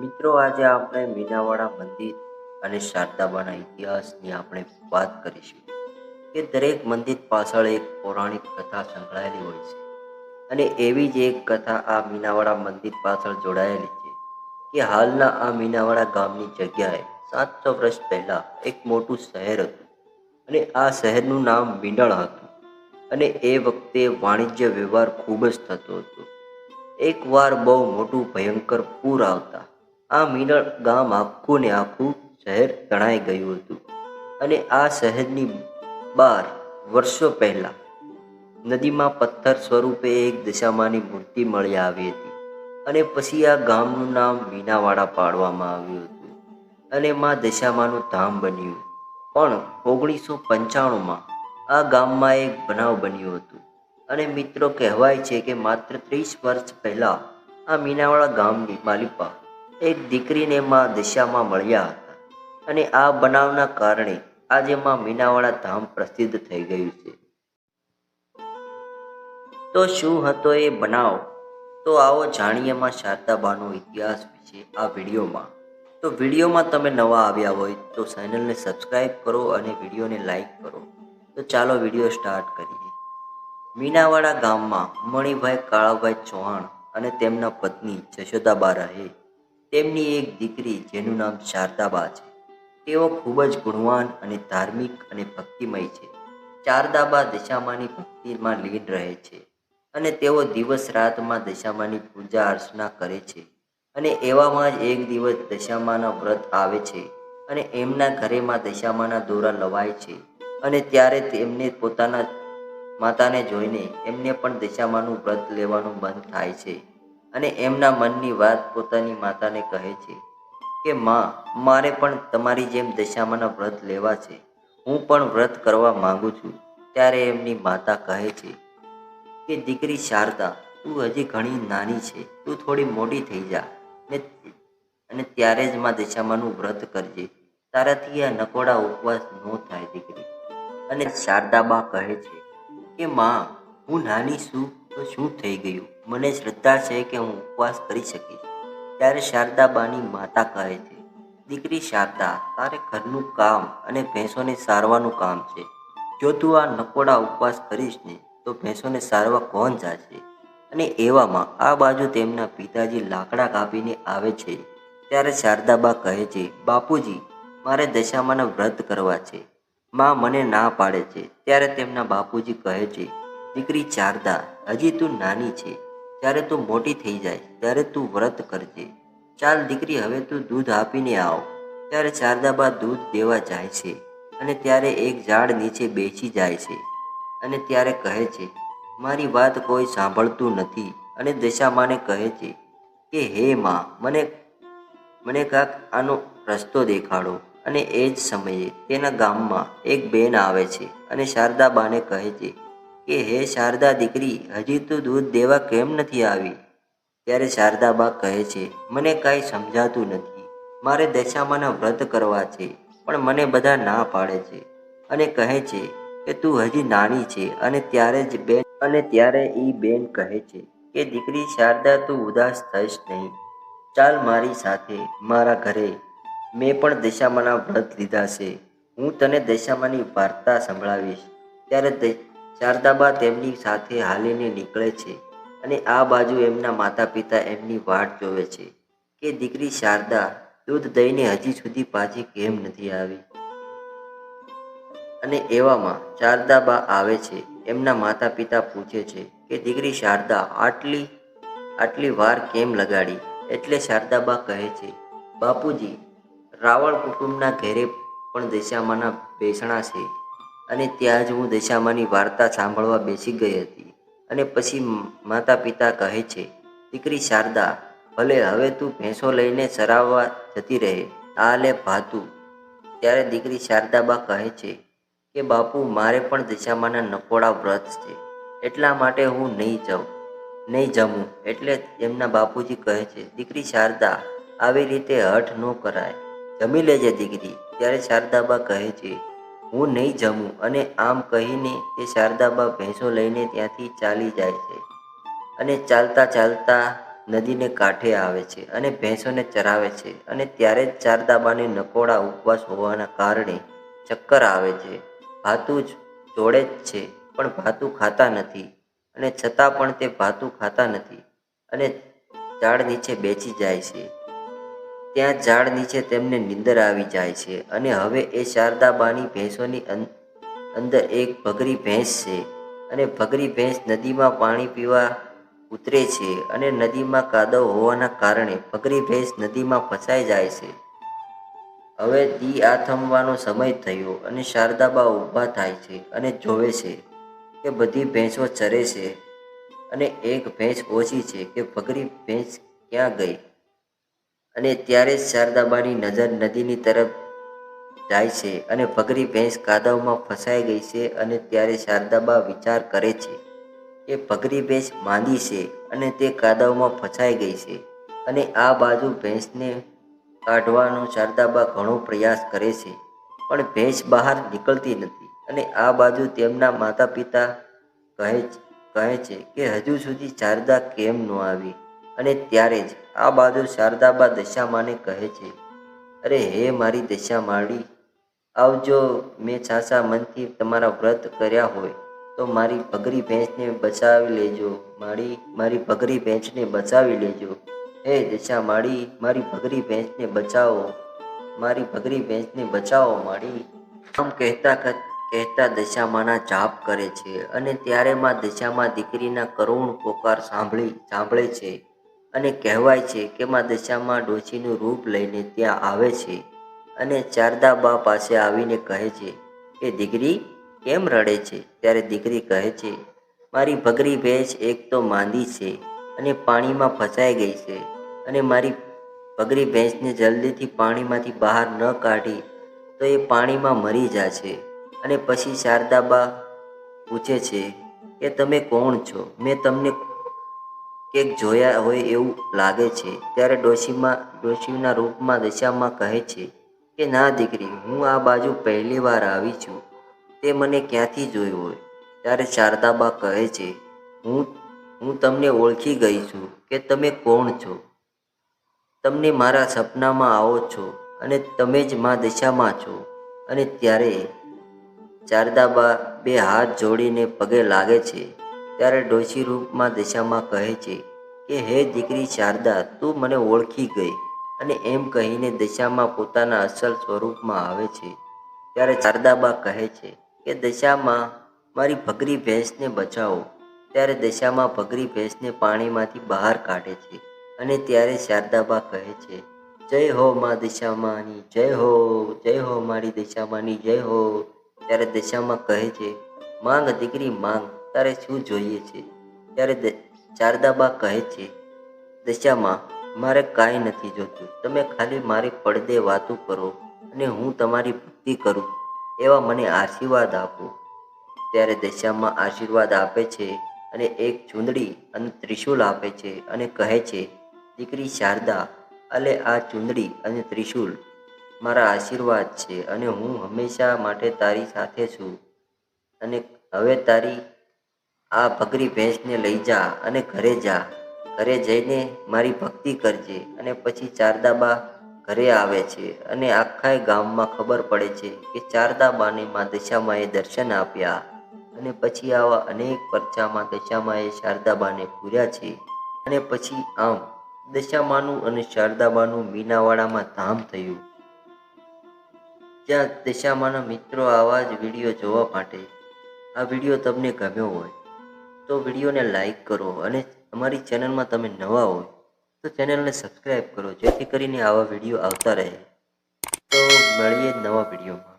મિત્રો, આજે આપણે મીનાવાડા મંદિર અને શારદાબાના ઇતિહાસની આપણે વાત કરીશું કે દરેક મંદિર પાછળ એક પૌરાણિક કથા સંકળાયેલી હોય છે. અને એવી જ એક કથા આ મીનાવાડા મંદિર પાછળ જોડાયેલી છે કે હાલના આ મીનાવાડા ગામની જગ્યાએ સાતસો વર્ષ પહેલાં એક મોટું શહેર હતું અને આ શહેરનું નામ મીંડળ હતું. અને એ વખતે વાણિજ્ય વ્યવહાર ખૂબ જ થતો હતો. એકવાર બહુ મોટું ભયંકર પૂર આવતા આ મીનળ ગામ આખું ને આખું શહેર તણાઈ ગયું હતું. અને આ શહેરની બહાર વર્ષો પહેલા નદીમાં પથ્થર સ્વરૂપે એક દશામાની મૂર્તિ મળી આવી હતી. અને પછી આ ગામનું નામ મીનાવાડા પાડવામાં આવ્યું હતું. અને માં દશામાનું ધામ બન્યું. પણ ઓગણીસો પંચાણુંમાં આ ગામમાં એક બનાવ બન્યું હતું. અને મિત્રો કહેવાય છે કે માત્ર ત્રીસ વર્ષ પહેલાં આ મીનાવાડા ગામની માલિપા એક દીકરીને માં દિશામાં મળ્યા હતા. અને આ બનાવના કારણે આજે માં મીનાવાડા ધામ પ્રસિદ્ધ થઈ ગયું છે. તો શું હતો એ બનાવ? તો આવો જાણીએ માં શારદાબાનો ઇતિહાસ વિશે આ વિડીયોમાં. તો વિડીયોમાં તમે નવા આવ્યા હોય તો ચેનલને સબસ્ક્રાઈબ કરો અને વિડીયોને લાઈક કરો. તો ચાલો વીડિયો સ્ટાર્ટ કરીએ. મીનાવાડા ગામમાં મણિભાઈ કાળાભાઈ ચૌહાણ અને તેમના પત્ની જશોદાબા રહે. તેમની એક દીકરી, જેનું નામ શારદાબા છે. તેઓ ખૂબ જ ગુણવાન અને ધાર્મિક અને ભક્તિમય છે. શારદાબા દશામાની ભક્તિમાં લીન રહે છે અને તેઓ દિવસ રાતમાં દશામાની પૂજા અર્ચના કરે છે અને એવામાં જ એક દિવસ દશામાના વ્રત આવે છે અને એમના ઘરેમાં દશામાના દોરા લવાય છે અને ત્યારે તેમને પોતાના માતાને જોઈને એમને પણ દશામાનું વ્રત લેવાનું બંધ થાય છે. અને એમના મનની વાત પોતાની માતાને કહે છે કે, માં, મારે પણ તમારી જેમ દશામાના વ્રત લેવા છે. હું પણ વ્રત કરવા માંગુ છું. ત્યારે એમની માતા કહે છે કે, દીકરી શારદા, તું હજી ઘણી નાની છે. તું થોડી મોટી થઈ જા ને અને ત્યારે જ માં દશામાનું વ્રત કરજે. તારાથી આ નકોડા ઉપવાસ ન થાય, દીકરી. અને શારદાબા કહે છે કે, માં, હું નાની છું તો શું થઈ ગયું? મને શ્રદ્ધા છે કે હું ઉપવાસ કરી શકીશ. ત્યારે શારદાબાની માતા કહે છે, દીકરી શારદા, તારે ઘરનું કામ અને ભેંસોને સારવાનું કામ છે. જો તું આ નકોડા ઉપવાસ કરીશ ને, તો ભેંસોને સારવા કોણ જાશે? અને એવામાં આ બાજુ તેમના પિતાજી લાકડા કાપીને આવે છે. ત્યારે શારદાબા કહે છે, બાપુજી, મારે દશામાના વ્રત કરવા છે. માં મને ના પાડે છે. ત્યારે તેમના બાપુજી કહે છે, દીકરી શારદા, હજી તું નાની છે. જ્યારે તું મોટી થઈ જાય, ત્યારે તું વ્રત કરજે. ચાલ દીકરી, હવે તું દૂધ આપીને આવ. ત્યારે શારદાબા દૂધ દેવા જાય છે અને ત્યારે એક ઝાડ નીચે બેસી જાય છે અને ત્યારે કહે છે, મારી વાત કોઈ સાંભળતું નથી. અને દશામાને કહે છે કે, હે માં, મને મને કાંક આનો રસ્તો દેખાડો. અને એ જ સમયે તેના ગામમાં એક બેન આવે છે અને શારદાબાને કહે છે કે હે શારદા દીકરી, હજી તું દૂધ દેવા કેમ નથી આવી? ત્યારે શારદાબા કહે છે, મને કાંઈ સમજાતું નથી. મારે દશામાના વ્રત કરવા છે, પણ મને બધા ના પાડે છે. અને કહે છે કે તું હજી નાની છે અને ત્યારે જ બેન, અને ત્યારે એ બેન કહે છે કે, દીકરી શારદા, તું ઉદાસ થઈશ નહીં. ચાલ મારી સાથે, મારા ઘરે. મેં પણ દશામાના વ્રત લીધા છે. હું તને દશામાની વાર્તા સંભળાવીશ. ત્યારે શારદાબા તેમની સાથે હાલીને નીકળે છે અને આ બાજુ એમના માતા પિતા એમની વાટ જોવે છે કે દીકરી શારદા દૂધ દઈને હજી સુધી પાછી કેમ નથી આવી? અને એવામાં શારદાબા આવે છે. એમના માતા પિતા પૂછે છે કે દીકરી શારદા આટલી આટલી વાર કેમ લગાડી? એટલે શારદાબા કહે છે, બાપુજી, રાવળ કુટુંબના ઘેરે પણ દશામાના બેસણા છે. અને ત્યાં જ હું દશામાની વાર્તા સાંભળવા બેસી ગઈ હતી. અને પછી માતા પિતા કહે છે, દીકરી શારદા, ભલે હવે તું ભેંસો લઈને સરાવવા જતી રહે, આ લે ભાતું. ત્યારે દીકરી શારદાબા કહે છે કે, બાપુ, મારે પણ દશામાના નકોડા વ્રત છે. એટલા માટે હું નહીં જાઉં, નહીં જમું. એટલે એમના બાપુજી કહે છે, દીકરી શારદા, આવી રીતે હઠ ન કરાય. જમી લેજે દીકરી. ત્યારે શારદાબા કહે છે હું નહીં જમું અને આમ કહીને તે શારદાબા ભેંસો લઈને ત્યાંથી ચાલી જાય છે અને ચાલતા ચાલતા નદીને કાંઠે આવે છે અને ભેંસોને ચરાવે છે અને ત્યારે જ શારદાબાને નકોડા ઉપવાસ હોવાના કારણે ચક્કર આવે છે. ભાતું જ જોડે જ છે, પણ ભાતું ખાતા નથી અને છતાં પણ તે ભાતું ખાતા નથી અને ઝાડ નીચે બેસી જાય છે. ત્યાં ઝાડ નીચે તેમને નીંદર આવી જાય છે અને હવે એ શારદાબાની ભેંસોની અંદર એક ભગરી ભેંસ છે અને ભગરી ભેંસ નદીમાં પાણી પીવા ઉતરે છે અને નદીમાં કાદવ હોવાના કારણે ભગરી ભેંસ નદીમાં ફસાઈ જાય છે. હવે દી આથમવાનો સમય થયો અને શારદાબા ઊભા થાય છે અને જોવે છે કે બધી ભેંસો ચરે છે અને એક ભેંસ ઓછી છે કે ભગરી ભેંસ ક્યાં ગઈ? અને ત્યારે જ શારદાબાની નજર નદીની તરફ જાય છે અને ભગરી ભેંસ કાદવમાં ફસાઈ ગઈ છે અને ત્યારે શારદાબા વિચાર કરે છે કે ભગરી ભેંસ માંદી છે અને તે કાદવમાં ફસાઈ ગઈ છે અને આ બાજુ ભેંસને કાઢવાનો શારદાબા ઘણો પ્રયાસ કરે છે. પણ ભેંસ બહાર નીકળતી નથી અને આ બાજુ તેમના માતા પિતા કહે કહે છે કે હજુ સુધી શારદા કેમ ન આવી? અને ત્યારે જ આ બાજુ શારદાબા દશામાને કહે છે, અરે હે મારી દશા માળી આવજો, મેં છાસા મનથી તમારા વ્રત કર્યા હોય, તો મારી ભગરી ભેંસને બચાવી લેજો, માળી, મારી ભગરી ભેંસને બચાવી લેજો. હે દશા માળી મારી ભગરી ભેંસને બચાવો, મારી ભગરી ભેંસને બચાવો, માળી. આમ કહેતા કહેતા દશામાના જાપ કરે છે અને ત્યારે માં દશામાં દીકરીના કરુણ પોકાર સાંભળી, સાંભળે છે. અને કહેવાય છે કે માં દશામાં ડોશીનું રૂપ લઈને ત્યાં આવે છે અને ચારદા બા પાસે આવીને કહે છે કે, દીકરી, કેમ રડે છે? ત્યારે દીકરી કહે છે, મારી ભગરી ભેંસ એક તો માંદી છે અને પાણીમાં ફસાઈ ગઈ છે અને મારી ભગરી ભેંસને જલ્દીથી પાણીમાંથી બહાર ન કાઢી તો એ પાણીમાં મરી જશે અને પછી શારદાબા પૂછે છે કે, તમે કોણ છો? મેં તમને કેક જોયા હોય એવું લાગે છે, ત્યારે ડોશીમાં, ડોશીના રૂપમાં, દશામાં કહે છે કે, ના દીકરી, હું આ બાજુ પહેલી વાર આવી છું. તે મને ક્યાંથી જોયું હોય? ત્યારે શારદાબા કહે છે, હું હું તમને ઓળખી ગઈ છું કે તમે કોણ છો? તમને મારા સપનામાં આવો છો અને તમે જ મા દશામાં છો. અને ત્યારે શારદાબા બે હાથ જોડીને પગે લાગે છે. ત્યારે ડોશી રૂપમાં દશામાં કહે છે કે, હે દીકરી શારદા, તું મને ઓળખી ગઈ અને એમ કહીને દશામાં પોતાના અસલ સ્વરૂપમાં આવે છે. ત્યારે શારદાબા કહે છે કે, દશામાં મારી ભગરી ભેંસને બચાવો. ત્યારે દશામાં ભગરી ભેંસને પાણીમાંથી બહાર કાઢે છે અને ત્યારે શારદાબા કહે છે, જય હો મા દિશામાની, જય હો જય હો મારી દિશામાની, જય હો. ત્યારે દશામાં કહે છે, માંગ દીકરી, માંગ. તારે શું જોઈએ છે? ત્યારે શારદાબા કહે છે, દશામાં મારે કાંઈ નથી જોતું. તમે ખાલી મારી પડદે વાતો કરો અને હું તમારી ભક્તિ કરું એવા મને આશીર્વાદ આપો. ત્યારે દશામાં આશીર્વાદ આપે છે અને એક ચૂંદડી અને ત્રિશૂલ આપે છે અને કહે છે, દીકરી શારદા અલે આ ચૂંદડી અને ત્રિશૂલ મારા આશીર્વાદ છે અને હું હંમેશા માટે તારી સાથે છું અને હવે તારી આ ભગરી ભેંસને લઈ જા અને ઘરે જા. ઘરે જઈને મારી ભક્તિ કરજે અને પછી ચારદાબા ઘરે આવે છે અને આખા ગામમાં ખબર પડે છે કે ચારદાબાને મા દશામાએ દર્શન આપ્યા અને પછી આવા અનેક પરચામાં દશામાએ શારદાબાને પૂર્યા છે અને પછી આમ દશામાનું અને શારદાબાનું મીનાવાડામાં ધામ થયું. જ્યાં દશામાના મિત્રો આવા જ વીડિયો જોવા માટે આ વીડિયો તમને ગમ્યો હોય તો વિડીયોને લાઇક કરો અને અમારી ચેનલમાં તમે નવા હોય તો ચેનલને સબસ્ક્રાઈબ કરો જેથી કરીને આવા વીડિયો આવતા રહે. તો મળીએ નવા વિડીયોમાં.